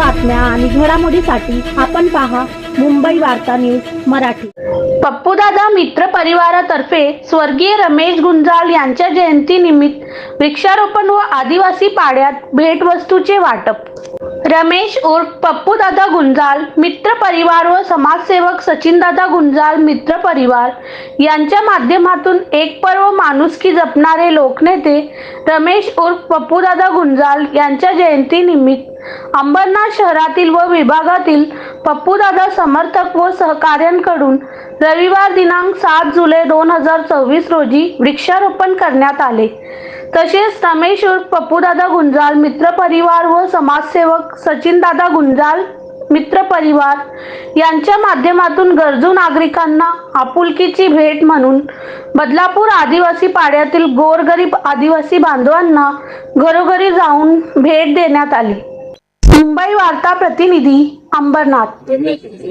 बातम्या आणि घडामोडीसाठी आपण पहा मुंबई वार्ता न्यूज मराठी. पप्पूदादा मित्र परिवारातर्फे स्वर्गीय रमेश गुंजाळ यांच्या जयंतीनिमित्त वृक्षारोपण व आदिवासी पाड्यात भेटवस्तूचे वाटप. रमेश उर्फ पप्पूदादा गुंजाल मित्र परिवार व समाजसेवक सचिनदादा गुंजाल मित्र परिवार यांच्या माध्यमातून एक पर्व माणुसकी जपणारे लोकनेते रमेश उर्फ पप्पूदादा गुंजाल यांच्या जयंतीनिमित्त अंबरनाथ शहरातील व विभागातील पप्पूदादा समर्थक व सहकाऱ्यांकडून रविवार दिनांक सात जुलै दोन हजार चोवीस रोजी वृक्षारोपण करण्यात आले. तसेच रमेश पप्पूदादा गुंजाल मित्र परिवार व समाजसेवक सचिनदादा गुंजाल मित्र परिवार यांच्या माध्यमातून गरजू नागरिकांना आपुलकीची भेट म्हणून बदलापूर आदिवासी पाड्यातील गोरगरीब आदिवासी बांधवांना घरोघरी जाऊन भेट देण्यात आली. मुंबई वार्ता प्रतिनिधी अंबरनाथ.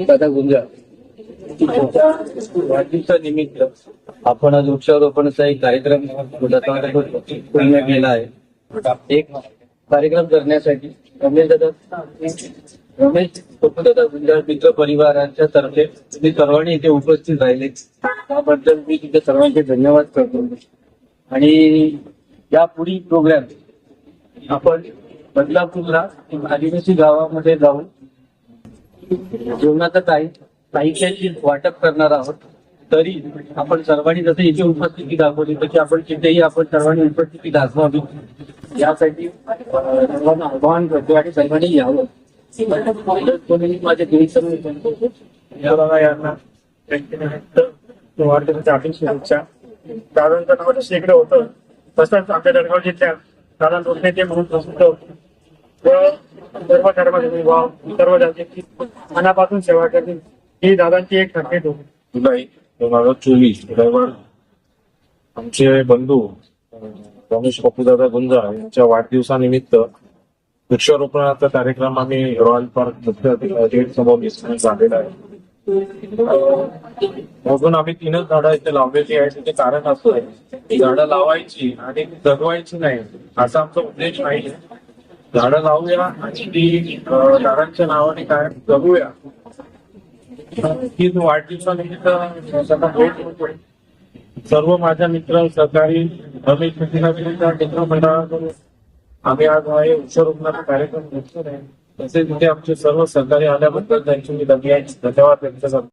दादा गुंजा वाढदिवसानिमित्त आपण आज वृक्षारोपणचा एक कार्यक्रम पूर्ण केला आहे. एक कार्यक्रम करण्यासाठी रमेश दादा रमेश दादा गुंजा मित्र परिवारांच्या तर्फे तुम्ही सर्वांनी इथे उपस्थित राहिले. त्याबद्दल मी तुमच्या सर्वांचे धन्यवाद करतो. आणि या पुढील प्रोग्राम आपण बदलापूरला आदिवासी गावामध्ये जाऊन जेवणाचं काही साहित्याची वाटप करणार आहोत. तरी आपण सर्वांनी जसं इथे उपस्थिती दाखवली तशी आपण तिथेही आपण सर्वांनी उपस्थिती दाखवावी. यासाठी सर्वांना आवाहन करतो आणि सर्वांनी यावं. माझ्या यांना वाढदिवसाच्या हार्दिक शुभेच्छा दादांचं नाव जसं इकडे होतं तसंच आमच्या जळगाव जिल्ह्यात दादा लोकनेते म्हणून प्रसिद्ध होते. सर्व धर्माचे भाव सर्व जातीची मनापासून सेवा करतील. ही दादांची एक संकेत होती. दोन हजार चोवीस रविवार आमचे बंधू अं, रमेश बापूदादा गुंजा यांच्या वाढदिवसानिमित्त वृक्षारोपणाचा कार्यक्रम आम्ही रॉयल पार्क मुख्य गेट समोर निश्चित झालेला आहे. अजून आम्ही तीनच झाडं इथे लावलेली आहेत. त्याचे कारण असं आहे की झाडं लावायची आणि जगवायची नाही असा आमचा उद्देश नाही. झाडं लावूया आणि ती झाडांच्या नावाने काय जगूया. ही वाढदिवसानिमित्त सर्व माझ्या मित्र सहकारी रमेश मित्रांच्या मित्रमंडळाकडून आम्ही आज हा हे वृक्षारोपणाचा कार्यक्रम घेतलेला आहे. तसेच इथे आमचे सर्व सहकारी आल्याबद्दल त्यांचे मी धन्यवाद धन्यवाद व्यक्त करतो.